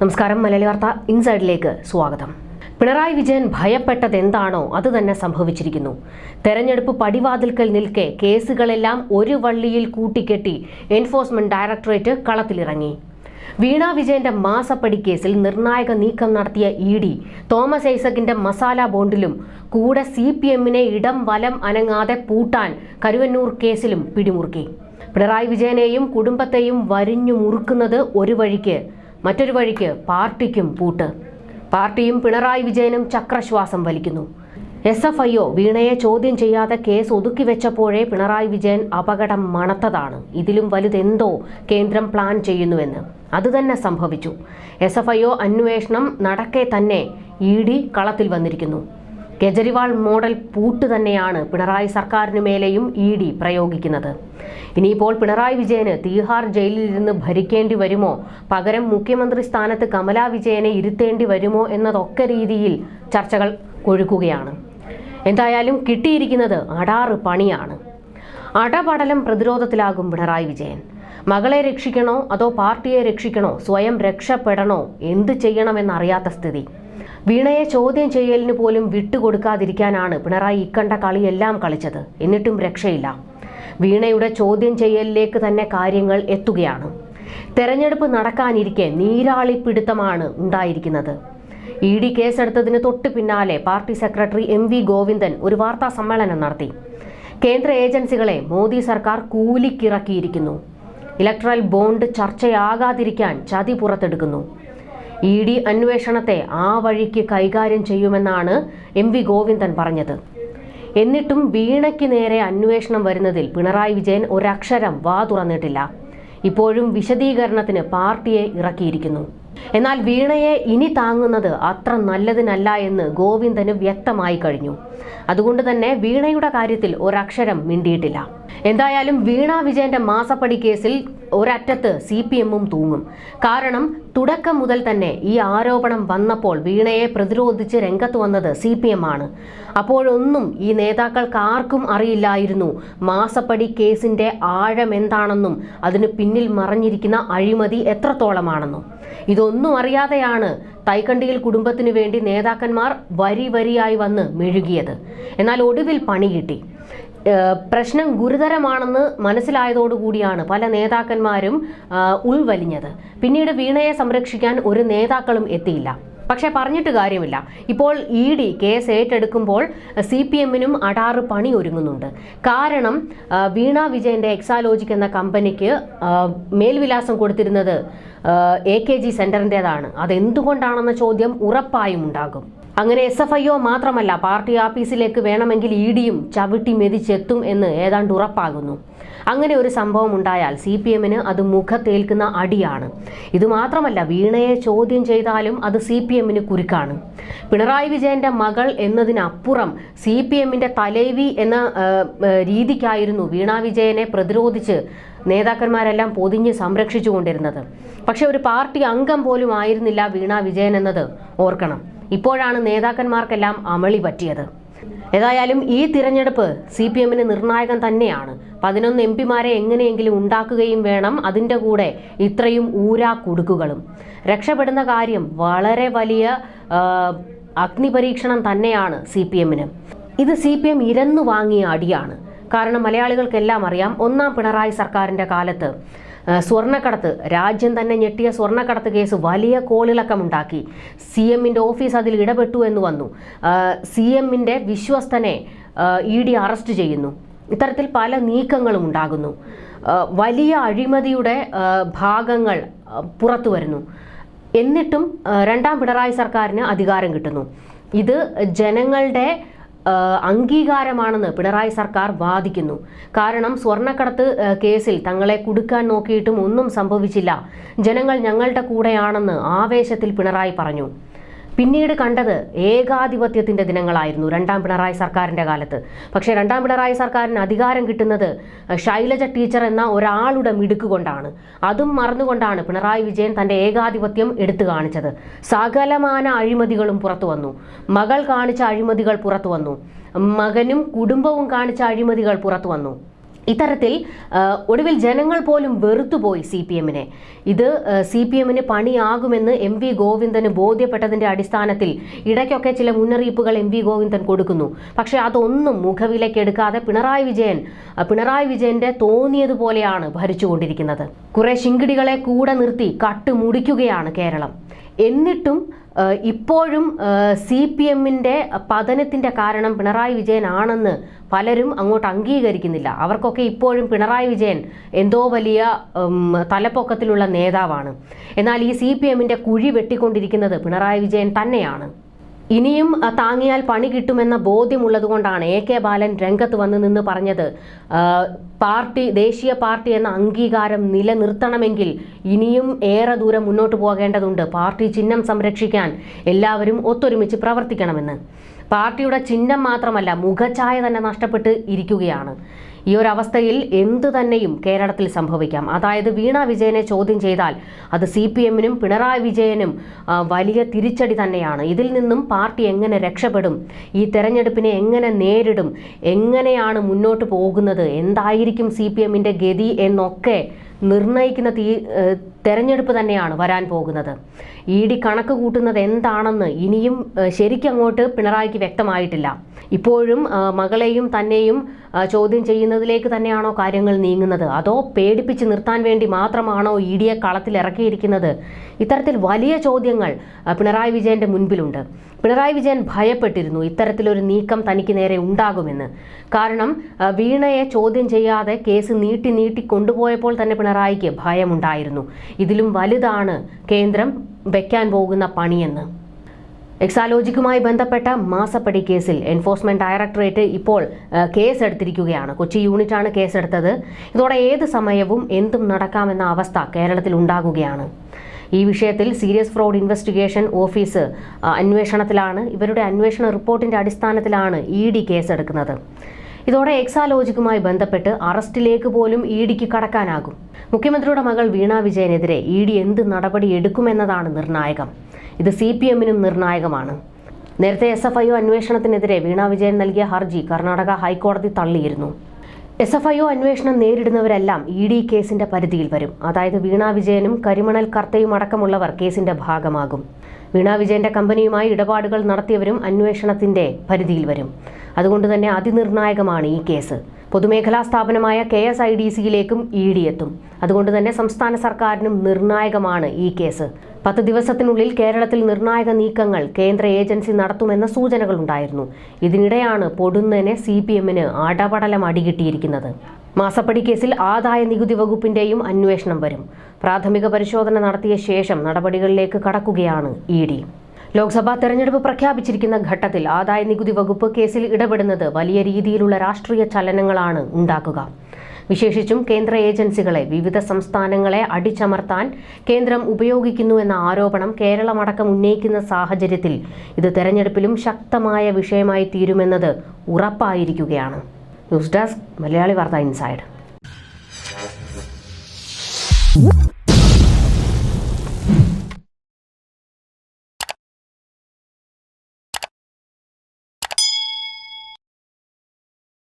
നമസ്കാരം. മലയാളി വാർത്ത ഇൻസൈഡിലേക്ക് സ്വാഗതം. പിണറായി വിജയൻ ഭയപ്പെട്ടത് എന്താണോ അത് തന്നെ സംഭവിച്ചിരിക്കുന്നു. തെരഞ്ഞെടുപ്പ് പടിവാതിൽക്കൽ നിൽക്കെ കേസുകളെല്ലാം ഒരു വള്ളിയിൽ കൂട്ടിക്കെട്ടി എൻഫോഴ്സ്മെന്റ് ഡയറക്ടറേറ്റ് കളത്തിലിറങ്ങി. വീണ വിജയന്റെ മാസപ്പടി കേസിൽ നിർണായക നീക്കം നടത്തിയ ഇ ഡി തോമസ് ഐസക്കിന്റെ മസാല ബോണ്ടിലും കൂടെ സി പി എമ്മിനെ ഇടം വലം അനങ്ങാതെ പൂട്ടാൻ കരുവന്നൂർ കേസിലും പിടിമുറുക്കി. പിണറായി വിജയനെയും കുടുംബത്തെയും വരിഞ്ഞു മുറുക്കുന്നത് ഒരു വഴിക്ക് മറ്റൊരു വഴിക്ക് പാർട്ടിക്കും പൂട്ട്. പാർട്ടിയും പിണറായി വിജയനും ചക്രശ്വാസം വലിക്കുന്നു. എസ് എഫ് ഐ ഒ വീണയെ ചോദ്യം ചെയ്യാതെ കേസ് ഒതുക്കി വെച്ചപ്പോഴേ പിണറായി വിജയൻ അപകടം മണത്തതാണ്. ഇതിലും വലുതെന്തോ കേന്ദ്രം പ്ലാൻ ചെയ്യുന്നുവെന്ന്. അതുതന്നെ സംഭവിച്ചു. എസ് എഫ് ഐ ഒ അന്വേഷണം നടക്കെ തന്നെ ഇ ഡി കളത്തിൽ വന്നിരിക്കുന്നു. കെജ്രിവാൾ മോഡൽ പൂട്ട് തന്നെയാണ് പിണറായി സർക്കാരിനു മേലെയും ഇ ഡി പ്രയോഗിക്കുന്നത്. ഇനിയിപ്പോൾ പിണറായി വിജയന് തീഹാർ ജയിലിൽ ഇരുന്ന് ഭരിക്കേണ്ടി വരുമോ? പകരം മുഖ്യമന്ത്രി സ്ഥാനത്ത് കമലാ വിജയനെ ഇരുത്തേണ്ടി വരുമോ എന്നതൊക്കെ രീതിയിൽ ചർച്ചകൾ കൊഴുക്കുകയാണ്. എന്തായാലും കിട്ടിയിരിക്കുന്നത് അടാറ് പണിയാണ്. അടപടലം പ്രതിരോധത്തിലാകും പിണറായി വിജയൻ. മകളെ രക്ഷിക്കണോ അതോ പാർട്ടിയെ രക്ഷിക്കണോ? സ്വയം രക്ഷപ്പെടണോ? എന്ത് ചെയ്യണമെന്നറിയാത്ത സ്ഥിതി. വീണയെ ചോദ്യം ചെയ്യലിന് പോലും വിട്ടുകൊടുക്കാതിരിക്കാനാണ് പിണറായി ഇക്കണ്ട കളിയെല്ലാം കളിച്ചത്. എന്നിട്ടും രക്ഷയില്ല. വീണയുടെ ചോദ്യം ചെയ്യലിലേക്ക് തന്നെ കാര്യങ്ങൾ എത്തുകയാണ്. തെരഞ്ഞെടുപ്പ് നടക്കാനിരിക്കെ നീരാളിപ്പിടുത്തമാണ് ഉണ്ടായിരിക്കുന്നത്. ഇ ഡി കേസെടുത്തതിന് തൊട്ട് പിന്നാലെ party secretary M V Govindan ഒരു വാർത്താ സമ്മേളനം നടത്തി. കേന്ദ്ര ഏജൻസികളെ മോദി സർക്കാർ കൂലിക്കിറക്കിയിരിക്കുന്നു. ഇലക്ട്രൽ ബോണ്ട് ചർച്ചയാകാതിരിക്കാൻ ചതി പുറത്തെടുക്കുന്നു. ഇ ഡി അന്വേഷണത്തെ ആ വഴിക്ക് കൈകാര്യം ചെയ്യുമെന്നാണ് എം വി ഗോവിന്ദൻ പറഞ്ഞത്. എന്നിട്ടും വീണയ്ക്ക് നേരെ അന്വേഷണം വരുന്നതിൽ പിണറായി വിജയൻ ഒരക്ഷരം വാ തുറന്നിട്ടില്ല. ഇപ്പോഴും വിശദീകരണത്തിന് പാർട്ടിയെ ഇറക്കിയിരിക്കുന്നു. എന്നാൽ വീണയെ ഇനി താങ്ങുന്നത് അത്ര നല്ലതിനല്ല എന്ന് ഗോവിന്ദന് വ്യക്തമായി കഴിഞ്ഞു. അതുകൊണ്ട് തന്നെ വീണയുടെ കാര്യത്തിൽ ഒരക്ഷരം മിണ്ടിയിട്ടില്ല. എന്തായാലും വീണ വിജയന്റെ മാസപ്പടി കേസിൽ ഒരറ്റത്ത് സി പി എമ്മും തൂങ്ങും. കാരണം തുടക്കം മുതൽ തന്നെ ഈ ആരോപണം വന്നപ്പോൾ വീണയെ പ്രതിരോധിച്ച് രംഗത്ത് വന്നത് സി പി എം ആണ് അപ്പോഴൊന്നും ഈ നേതാക്കൾക്ക് ആർക്കും അറിയില്ലായിരുന്നു മാസപ്പടി കേസിന്റെ ആഴം എന്താണെന്നും അതിന് പിന്നിൽ മറഞ്ഞിരിക്കുന്ന അഴിമതി എത്രത്തോളമാണെന്നും. ഇതൊന്നും അറിയാതെയാണ് തൈക്കണ്ടിയിൽ കുടുംബത്തിനു വേണ്ടി നേതാക്കന്മാർ വരി വരിയായി വന്ന് മെഴുകിയത്. എന്നാൽ ഒടുവിൽ പണി കിട്ടി. പ്രശ്നം ഗുരുതരമാണെന്ന് മനസ്സിലായതോടുകൂടിയാണ് പല നേതാക്കന്മാരും ഉൾവലിഞ്ഞത്. പിന്നീട് വീണയെ സംരക്ഷിക്കാൻ ഒരു നേതാക്കളും എത്തിയില്ല. പക്ഷേ പറഞ്ഞിട്ട് കാര്യമില്ല. ഇപ്പോൾ ഇ ഡി കേസ് ഏറ്റെടുക്കുമ്പോൾ സി പി എമ്മിനും അടാറ് പണി ഒരുങ്ങുന്നുണ്ട്. കാരണം വീണ വിജയന്റെ എക്സാലോജിക് എന്ന കമ്പനിക്ക് മേൽവിലാസം കൊടുത്തിരുന്നത് എ കെ ജി സെന്ററിന്റേതാണ് അതെന്തുകൊണ്ടാണെന്ന ചോദ്യം ഉറപ്പായും ഉണ്ടാകും. അങ്ങനെ എസ് എഫ് ഐ ഒ മാത്രമല്ല പാർട്ടി ആഫീസിലേക്ക് വേണമെങ്കിൽ ഇ ഡിയും ചവിട്ടി മെതിച്ചെത്തും എന്ന് ഏതാണ്ട് ഉറപ്പാകുന്നു. അങ്ങനെ ഒരു സംഭവം ഉണ്ടായാൽ സി പി എമ്മിന് അത് മുഖത്തേൽക്കുന്ന അടിയാണ്. ഇത് മാത്രമല്ല വീണയെ ചോദ്യം ചെയ്താലും അത് സി പി എമ്മിന് കുരുക്കാണ്. പിണറായി വിജയന്റെ മകൾ എന്നതിനപ്പുറം സി പി എമ്മിന്റെ തലേവി എന്ന രീതിക്കായിരുന്നു വീണ വിജയനെ പ്രതിരോധിച്ച് നേതാക്കന്മാരെല്ലാം പൊതിഞ്ഞ് സംരക്ഷിച്ചു കൊണ്ടിരുന്നത് പക്ഷെ ഒരു പാർട്ടി അംഗം പോലും ആയിരുന്നില്ല വീണ വിജയൻ എന്നത്. ഓർക്കണം. ഇപ്പോഴാണ് നേതാക്കന്മാർക്കെല്ലാം അമളി പറ്റിയത്. ഏതായാലും ഈ തിരഞ്ഞെടുപ്പ് സി പി എമ്മിന് നിർണായകം തന്നെയാണ്. പതിനൊന്ന് എം പിമാരെ എങ്ങനെയെങ്കിലും ഉണ്ടാക്കുകയും വേണം അതിന്റെ കൂടെ ഇത്രയും ഊരാ കുടുക്കുകളും. രക്ഷപ്പെടുന്ന കാര്യം വളരെ വലിയ അഗ്നിപരീക്ഷണം തന്നെയാണ് സി പി എമ്മിന് ഇത് സി പി എം ഇരന്നു വാങ്ങിയ അടിയാണ്. കാരണം മലയാളികൾക്കെല്ലാം അറിയാം ഒന്നാം പിണറായി സർക്കാരിന്റെ കാലത്ത് സ്വർണക്കടത്ത്. രാജ്യം തന്നെ ഞെട്ടിയ സ്വർണക്കടത്ത് കേസ് വലിയ കോളിളക്കമുണ്ടാക്കി സി എമ്മിന്റെ ഓഫീസ് അതിൽ ഇടപെട്ടു എന്ന് വന്നു. സി എമ്മിന്റെ വിശ്വസ്തനെ ഇ ഡി അറസ്റ്റ് ചെയ്യുന്നു. ഇത്തരത്തിൽ പല നീക്കങ്ങളും ഉണ്ടാകുന്നു. വലിയ അഴിമതിയുടെ ഭാഗങ്ങൾ പുറത്തു വരുന്നു. എന്നിട്ടും രണ്ടാം പിണറായി സർക്കാരിന് അധികാരം കിട്ടുന്നു. ഇത് ജനങ്ങളുടെ അംഗീകാരമാണെന്ന് പിണറായി സർക്കാർ വാദിക്കുന്നു. കാരണം സ്വർണക്കടത്ത് കേസിൽ തങ്ങളെ കുടുക്കാൻ നോക്കിയിട്ടും ഒന്നും സംഭവിച്ചില്ല. ജനങ്ങൾ ഞങ്ങളുടെ കൂടെയാണെന്ന് ആവേശത്തിൽ പിണറായി പറഞ്ഞു. പിന്നീട് കണ്ടത് ഏകാധിപത്യത്തിന്റെ ദിനങ്ങളായിരുന്നു രണ്ടാം പിണറായി സർക്കാരിന്റെ കാലത്ത്. പക്ഷേ രണ്ടാം പിണറായി സർക്കാരിന് അധികാരം കിട്ടുന്നത് ശൈലജ ടീച്ചർ എന്ന ഒരാളുടെ മിടുക്ക് കൊണ്ടാണ്. അതും മറന്നുകൊണ്ടാണ് പിണറായി വിജയൻ തന്റെ ഏകാധിപത്യം എടുത്തു കാണിച്ചത്. സകലമാന അഴിമതികളും പുറത്തു വന്നു. മകൾ കാണിച്ച അഴിമതികൾ പുറത്തു വന്നു. മകനും കുടുംബവും കാണിച്ച അഴിമതികൾ പുറത്തു വന്നു. ഇത്തരത്തിൽ ഒടുവിൽ ജനങ്ങൾ പോലും വെറുത്തുപോയി സി പി എമ്മിനെ. ഇത് സി പി എമ്മിന് പണിയാകുമെന്ന് എം വി ഗോവിന്ദന് ബോധ്യപ്പെട്ടതിന്റെ അടിസ്ഥാനത്തിൽ ഇടയ്ക്കൊക്കെ ചില മുന്നറിയിപ്പുകൾ എം വി ഗോവിന്ദൻ കൊടുക്കുന്നു. പക്ഷേ അതൊന്നും മുഖവിലക്കെടുക്കാതെ പിണറായി വിജയൻ പിണറായി വിജയന്റെ തോന്നിയതുപോലെയാണ് ഭരിച്ചുകൊണ്ടിരിക്കുന്നത്. കുറെ ശിങ്കിടികളെ കൂടെ നിർത്തി കട്ടുമുടിക്കുകയാണ് കേരളം. എന്നിട്ടും ഇപ്പോഴും സി പി എമ്മിന്റെ പതനത്തിന്റെ കാരണം പിണറായി വിജയനാണെന്ന് പലരും അങ്ങോട്ട് അംഗീകരിക്കുന്നില്ല. അവർക്കൊക്കെ ഇപ്പോഴും പിണറായി വിജയൻ എന്തോ വലിയ തലപ്പൊക്കത്തിലുള്ള നേതാവാണ്. എന്നാൽ ഈ സി പി എമ്മിന്റെ കുഴി വെട്ടിക്കൊണ്ടിരിക്കുന്നത് പിണറായി വിജയൻ തന്നെയാണ്. ഇനിയും താങ്ങിയാൽ പണി കിട്ടുമെന്ന ബോധ്യമുള്ളതുകൊണ്ടാണ് എ കെ ബാലൻ രംഗത്ത് വന്ന് നിന്ന് പറഞ്ഞത്. പാർട്ടി ദേശീയ പാർട്ടി എന്ന അംഗീകാരം നിലനിർത്തണമെങ്കിൽ ഇനിയും ഏറെ ദൂരം മുന്നോട്ട് പോകേണ്ടതുണ്ട്. പാർട്ടി ചിഹ്നം സംരക്ഷിക്കാൻ എല്ലാവരും ഒത്തൊരുമിച്ച് പ്രവർത്തിക്കണമെന്ന്. പാർട്ടിയുടെ ചിഹ്നം മാത്രമല്ല മുഖഛായ തന്നെ നഷ്ടപ്പെട്ട് ഇരിക്കുകയാണ്. ഈ ഒരു അവസ്ഥയിൽ എന്തു തന്നെയും കേരളത്തിൽ സംഭവിക്കാം. അതായത് വീണ വിജയനെ ചോദ്യം ചെയ്താൽ അത് സി പി എമ്മിനും പിണറായി വിജയനും വലിയ തിരിച്ചടി തന്നെയാണ്. ഇതിൽ നിന്നും പാർട്ടി എങ്ങനെ രക്ഷപ്പെടും? ഈ തെരഞ്ഞെടുപ്പിനെ എങ്ങനെ നേരിടും? എങ്ങനെയാണ് മുന്നോട്ട് പോകുന്നത്? എന്തായിരിക്കും സി പി എമ്മിന്റെ ഗതി എന്നൊക്കെ നിർണയിക്കുന്ന തീ തെരഞ്ഞെടുപ്പ് തന്നെയാണ് വരാൻ പോകുന്നത്. ഇ ഡി കണക്ക് കൂട്ടുന്നത് എന്താണെന്ന് ഇനിയും ശരിക്കങ്ങോട്ട് പിണറായിക്ക് വ്യക്തമായിട്ടില്ല. ഇപ്പോഴും മകളെയും തന്നെയും ചോദ്യം ചെയ്യുന്നതിലേക്ക് തന്നെയാണോ കാര്യങ്ങൾ നീങ്ങുന്നത്? അതോ പേടിപ്പിച്ച് നിർത്താൻ വേണ്ടി മാത്രമാണോ ഇ ഡിയെ കളത്തിൽ ഇറക്കിയിരിക്കുന്നത്? ഇത്തരത്തിൽ വലിയ ചോദ്യങ്ങൾ പിണറായി വിജയന്റെ മുൻപിലുണ്ട്. പിണറായി വിജയൻ ഭയപ്പെട്ടിരുന്നു ഇത്തരത്തിലൊരു നീക്കം തനിക്ക് നേരെ ഉണ്ടാകുമെന്ന്. കാരണം വീണയെ ചോദ്യം ചെയ്യാതെ കേസ് നീട്ടി നീട്ടി കൊണ്ടുപോയപ്പോൾ തന്നെ പിണറായിക്ക് ഭയമുണ്ടായിരുന്നു. ഇതിലും വലുതാണ് കേന്ദ്രം വെക്കാൻ പോകുന്ന പണിയെന്ന്. എക്സാലോജിക്കുമായി ബന്ധപ്പെട്ട മാസപ്പടി കേസിൽ എൻഫോഴ്സ്മെന്റ് ഡയറക്ടറേറ്റ് ഇപ്പോൾ കേസ് കേസെടുത്തിരിക്കുകയാണ്. കൊച്ചി യൂണിറ്റാണ് കേസെടുത്തത്. ഇതോടെ ഏത് സമയവും എന്തും നടക്കാമെന്ന അവസ്ഥ കേരളത്തിൽ ഉണ്ടാകുകയാണ്. ഈ വിഷയത്തിൽ സീരിയസ് ഫ്രോഡ് ഇൻവെസ്റ്റിഗേഷൻ ഓഫീസ് അന്വേഷണത്തിലാണ്. ഇവരുടെ അന്വേഷണ റിപ്പോർട്ടിന്റെ അടിസ്ഥാനത്തിലാണ് ഇ ഡി കേസെടുക്കുന്നത്. ഇതോടെ എക്സാലോജിക്കുമായി ബന്ധപ്പെട്ട് അറസ്റ്റിലേക്ക് പോലും ഇ ഡിക്ക് കടക്കാനാകും. മുഖ്യമന്ത്രിയുടെ മകൾ വീണ വിജയനെതിരെ ഇ ഡി എന്ത് നടപടി എടുക്കുമെന്നതാണ് നിർണായകം. ഇത് സി പി എമ്മിനും നിർണായകമാണ്. നേരത്തെ എസ് എഫ് ഐ ഒ അന്വേഷണത്തിനെതിരെ വീണ വിജയൻ നൽകിയ ഹർജി കർണാടക ഹൈക്കോടതി തള്ളിയിരുന്നു. എസ് എഫ് ഐ ഒ അന്വേഷണം നേരിടുന്നവരെല്ലാം ഇ ഡി കേസിന്റെ പരിധിയിൽ വരും. അതായത് വീണ വിജയനും കരിമണൽ കർത്തയും അടക്കമുള്ളവർ കേസിന്റെ ഭാഗമാകും. വീണ വിജയന്റെ കമ്പനിയുമായി ഇടപാടുകൾ നടത്തിയവരും അന്വേഷണത്തിന്റെ പരിധിയിൽ വരും. അതുകൊണ്ട് തന്നെ അതിനിർണായകമാണ് ഈ കേസ്. പൊതുമേഖലാ സ്ഥാപനമായ കെ എസ് ഐ ഡി സിയിലേക്കും ഇ ഡി എത്തും. അതുകൊണ്ട് തന്നെ സംസ്ഥാന സർക്കാരിനും നിർണായകമാണ് ഈ കേസ്. പത്ത് ദിവസത്തിനുള്ളിൽ കേരളത്തിൽ നിർണായക നീക്കങ്ങൾ കേന്ദ്ര ഏജൻസി നടത്തുമെന്ന സൂചനകളുണ്ടായിരുന്നു. ഇതിനിടെയാണ് പൊടുന്നനെ സി പി എമ്മിന് അടപടലം അടികിട്ടിയിരിക്കുന്നത്. മാസപ്പടി കേസിൽ ആദായ നികുതി വകുപ്പിന്റെയും അന്വേഷണം വരും. പ്രാഥമിക പരിശോധന നടത്തിയ ശേഷം നടപടികളിലേക്ക് കടക്കുകയാണ് ഇ ഡി. ലോക്സഭാ തെരഞ്ഞെടുപ്പ് പ്രഖ്യാപിച്ചിരിക്കുന്ന ഘട്ടത്തിൽ ആദായ നികുതി വകുപ്പ് കേസിൽ ഇടപെടുന്നത് വലിയ രീതിയിലുള്ള രാഷ്ട്രീയ ചലനങ്ങളാണ് ഉണ്ടാക്കുക. വിശേഷിച്ചും കേന്ദ്ര ഏജൻസികളെ വിവിധ സംസ്ഥാനങ്ങളെ അടിച്ചമർത്താൻ കേന്ദ്രം ഉപയോഗിക്കുന്നു എന്ന ആരോപണം കേരളമടക്കം ഉന്നയിക്കുന്ന സാഹചര്യത്തിൽ ഇത് തെരഞ്ഞെടുപ്പിലും ശക്തമായ വിഷയമായി തീരുമെന്നത് ഉറപ്പായിരിക്കുകയാണ്. News desk Malayali Vartha inside.